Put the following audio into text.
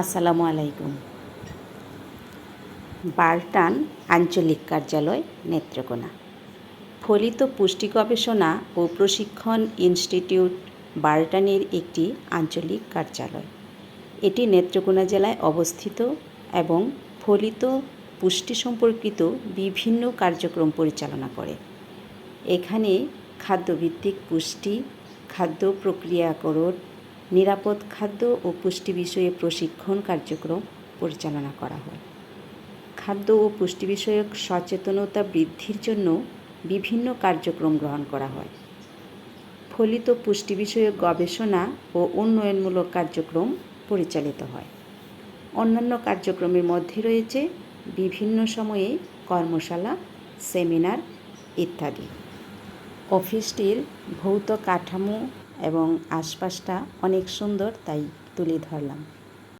আসসালামু আলাইকুম। বার্টান আঞ্চলিক কার্যালয়, নেত্রকোনা। ফলিত পুষ্টি গবেষণা ও প্রশিক্ষণ ইনস্টিটিউট বার্টানের একটি আঞ্চলিক কার্যালয়। এটি নেত্রকোনা জেলায় অবস্থিত এবং ফলিত পুষ্টি সম্পর্কিত বিভিন্ন কার্যক্রম পরিচালনা করে। এখানে খাদ্যভিত্তিক পুষ্টি, খাদ্য প্রক্রিয়াকরণ নিরাপদ খাদ্য ও পুষ্টি বিষয়ে প্রশিক্ষণ কার্যক্রম পরিচালনা করা হয়। খাদ্য ও পুষ্টি বিষয়ক সচেতনতা বৃদ্ধির জন্য বিভিন্ন কার্যক্রম গ্রহণ করা হয়। ফলিত পুষ্টি বিষয়ক গবেষণা ও উন্নয়নমূলক কার্যক্রম পরিচালিত হয়। অন্যান্য কার্যক্রমের মধ্যে রয়েছে বিভিন্ন সময়ে কর্মশালা, সেমিনার ইত্যাদি। অফিসটির ভৌত কাঠামো এবং আশপাশটা অনেক সুন্দর তাই তুলে ধরলাম।